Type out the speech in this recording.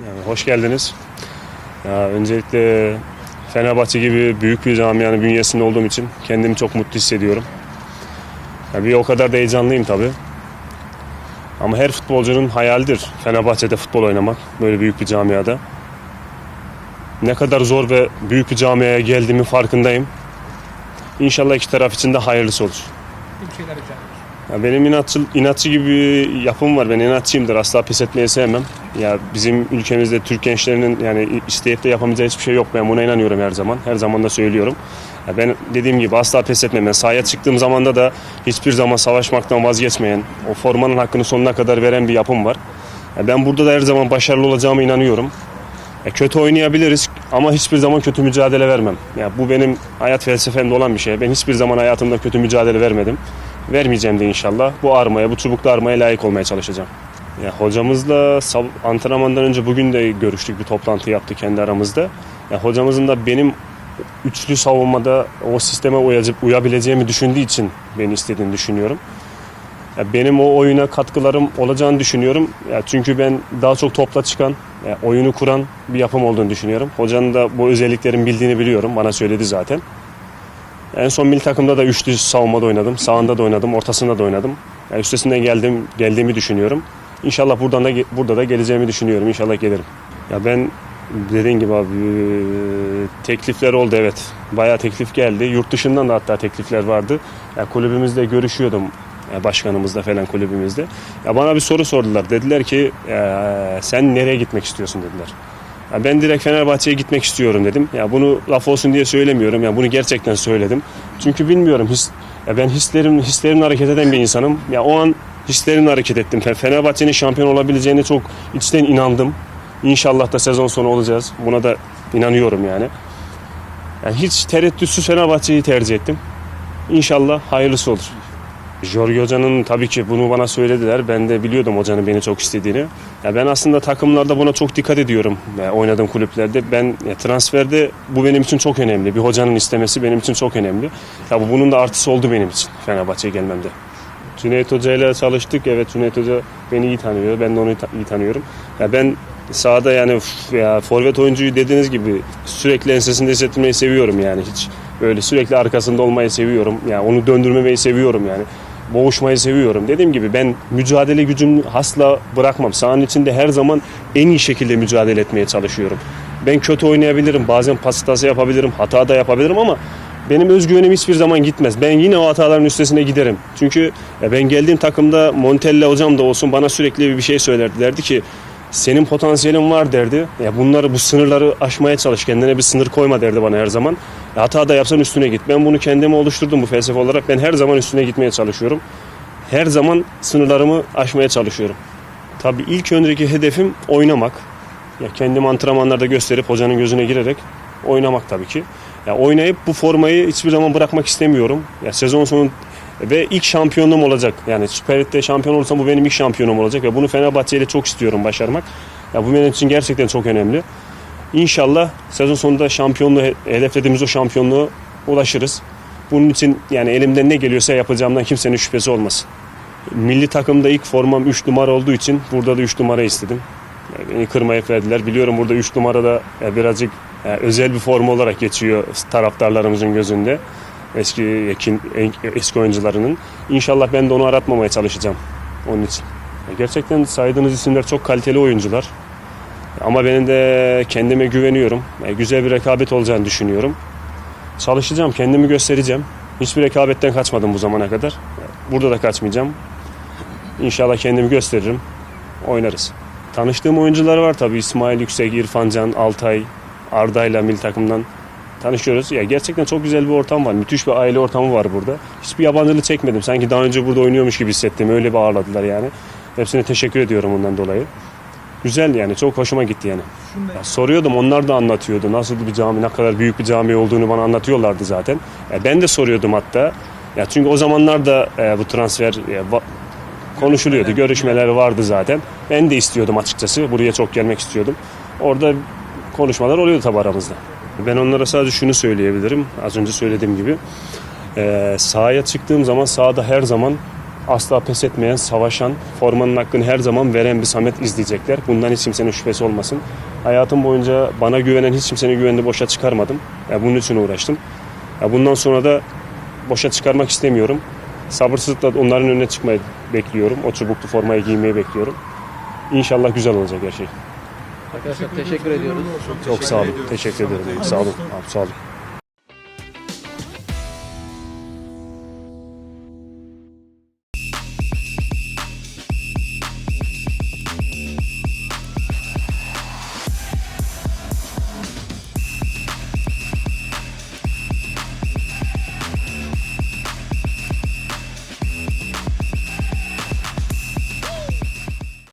Yani hoş geldiniz. Ya öncelikle Fenerbahçe gibi büyük bir camianın bünyesinde olduğum için kendimi çok mutlu hissediyorum. Ya bir o kadar da heyecanlıyım tabii. Ama her futbolcunun hayalidir Fenerbahçe'de futbol oynamak. Böyle büyük bir camiada. Ne kadar zor ve büyük bir camiaya geldiğimin farkındayım. İnşallah iki taraf için de hayırlısı olur. Ya benim inatçı, inatçı gibi bir yapım var. Ben inatçıyımdır. Asla pes etmeyi sevmem. Ya bizim ülkemizde Türk gençlerinin yani isteyip de yapamayacağı hiçbir şey yok. Ben buna inanıyorum her zaman. Her zaman da söylüyorum. Ya ben dediğim gibi asla pes etmem. Ben sahaya çıktığım zamanda da hiçbir zaman savaşmaktan vazgeçmeyen, o formanın hakkını sonuna kadar veren bir yapım var. Ya ben burada da her zaman başarılı olacağıma inanıyorum. Ya kötü oynayabiliriz ama hiçbir zaman kötü mücadele vermem. Ya bu benim hayat felsefemde olan bir şey. Ben hiçbir zaman hayatımda kötü mücadele vermedim. Vermeyeceğim de inşallah. Bu armaya, bu çubuklu armaya layık olmaya çalışacağım. Ya hocamızla antrenmandan önce bugün de görüştük, bir toplantı yaptık kendi aramızda. Ya hocamızın da benim üçlü savunmada o sisteme uyacak, uyabileceğimi düşündüğü için beni istediğini düşünüyorum. Ya benim o oyuna katkılarım olacağını düşünüyorum. Ya çünkü ben daha çok topla çıkan, ya oyunu kuran bir yapım olduğunu düşünüyorum. Hocanın da bu özelliklerin bildiğini biliyorum. Bana söyledi zaten. En son milli takımda da üçlü savunmada oynadım. Sağında da oynadım, ortasında da oynadım. Yani üstesinden geldim, geldiğimi düşünüyorum. İnşallah buradan da burada da geleceğimi düşünüyorum. İnşallah gelirim. Ya ben dediğin gibi abi eee, teklifler oldu evet. Bayağı teklif geldi. Yurt dışından da hatta teklifler vardı. Ya kulübümüzde görüşüyordum başkanımızla falan kulübümüzde. Ya bana bir soru sordular. Dediler ki eee, sen nereye gitmek istiyorsun dediler. Ya ben direkt Fenerbahçe'ye gitmek istiyorum dedim. Ya bunu laf olsun diye söylemiyorum. Ya bunu gerçekten söyledim. Çünkü bilmiyorum his, ya ben hislerim hislerimle hareket eden bir insanım. Ya o an hislerimle hareket ettim. Fe- Fenerbahçe'nin şampiyon olabileceğine çok içten inandım. İnşallah da sezon sonu olacağız. Buna da inanıyorum yani. yani hiç tereddütsüz Fenerbahçe'yi tercih ettim. İnşallah hayırlısı olur. Jorge Hoca'nın tabii ki bunu bana söylediler. Ben de biliyordum hocanın beni çok istediğini. Ya ben aslında takımlarda buna çok dikkat ediyorum. Ya oynadığım kulüplerde ben ya transferde bu benim için çok önemli. Bir hocanın istemesi benim için çok önemli. Ya bu bunun da artısı oldu benim için Fenerbahçe'ye gelmemde. Cüneyt Hoca ile çalıştık. Evet Cüneyt Hoca beni iyi tanıyor. Ben de onu iyi tanıyorum. Ya ben sahada yani ya forvet oyuncuyu dediğiniz gibi sürekli ensesinde hissetmeyi seviyorum yani hiç böyle sürekli arkasında olmayı seviyorum. Yani onu döndürmemeyi seviyorum yani. Boğuşmayı seviyorum. Dediğim gibi ben mücadele gücümü asla bırakmam. Sahanın içinde her zaman en iyi şekilde mücadele etmeye çalışıyorum. Ben kötü oynayabilirim. Bazen pas yapabilirim. Hata da yapabilirim ama benim özgüvenim hiçbir zaman gitmez. Ben yine o hataların üstesine giderim. Çünkü ben geldiğim takımda Montella hocam da olsun bana sürekli bir şey söylerdi. Derdi ki senin potansiyelin var derdi. Ya bunları bu sınırları aşmaya çalış. Kendine bir sınır koyma derdi bana her zaman. Ya hata da yapsan üstüne git. Ben bunu kendime oluşturdum bu felsefe olarak. Ben her zaman üstüne gitmeye çalışıyorum. Her zaman sınırlarımı aşmaya çalışıyorum. Tabii ilk önceki hedefim oynamak. Ya kendimi antrenmanlarda gösterip hocanın gözüne girerek oynamak tabii ki. Ya oynayıp bu formayı hiçbir zaman bırakmak istemiyorum. Ya sezon sonu ve ilk şampiyonluğum olacak. Yani Süper Lig'de şampiyon olursam bu benim ilk şampiyonum olacak ve bunu Fenerbahçe ile çok istiyorum başarmak. Ya bu benim için gerçekten çok önemli. İnşallah sezon sonunda şampiyonluğu hedeflediğimiz o şampiyonluğa ulaşırız. Bunun için yani elimden ne geliyorsa yapacağımdan kimsenin şüphesi olmasın. Milli takımda ilk formam 3 numara olduğu için burada da 3 numara istedim. Yani beni kırmayıp verdiler. Biliyorum burada 3 numarada birazcık özel bir forma olarak geçiyor taraftarlarımızın gözünde. Eski eski oyuncularının. İnşallah ben de onu aratmamaya çalışacağım onun için. Gerçekten saydığınız isimler çok kaliteli oyuncular. Ama benim de kendime güveniyorum. Güzel bir rekabet olacağını düşünüyorum. Çalışacağım, kendimi göstereceğim. Hiçbir rekabetten kaçmadım bu zamana kadar. Burada da kaçmayacağım. İnşallah kendimi gösteririm. Oynarız. Tanıştığım oyuncular var tabii. İsmail Yüksek, İrfan Can, Altay, Arda'yla milli takımdan tanışıyoruz. Ya gerçekten çok güzel bir ortam var. Müthiş bir aile ortamı var burada. Hiçbir yabancılık çekmedim. Sanki daha önce burada oynuyormuş gibi hissettim. Öyle bir ağırladılar yani. Hepsine teşekkür ediyorum ondan dolayı. Güzel yani. Çok hoşuma gitti yani. Ya soruyordum onlar da anlatıyordu. Nasıl bir cami, ne kadar büyük bir cami olduğunu bana anlatıyorlardı zaten. Ya ben de soruyordum hatta. Ya çünkü o zamanlar da e, bu transfer e, konuşuluyordu. Görüşmeler vardı zaten. Ben de istiyordum açıkçası. Buraya çok gelmek istiyordum. Orada konuşmalar oluyordu tabi aramızda. Ben onlara sadece şunu söyleyebilirim. Az önce söylediğim gibi. E, sahaya çıktığım zaman sahada her zaman asla pes etmeyen, savaşan, formanın hakkını her zaman veren bir Samet izleyecekler. Bundan hiç kimsenin şüphesi olmasın. Hayatım boyunca bana güvenen hiç kimsenin güvenini boşa çıkarmadım. Ya bunun için uğraştım. Ya bundan sonra da boşa çıkarmak istemiyorum. Sabırsızlıkla onların önüne çıkmayı bekliyorum. O çubuklu formayı giymeyi bekliyorum. İnşallah güzel olacak her şey. Arkadaşlar teşekkür ediyoruz. Çok sağ olun. Teşekkür ederim. Sağ olun. Abi, sağ olun.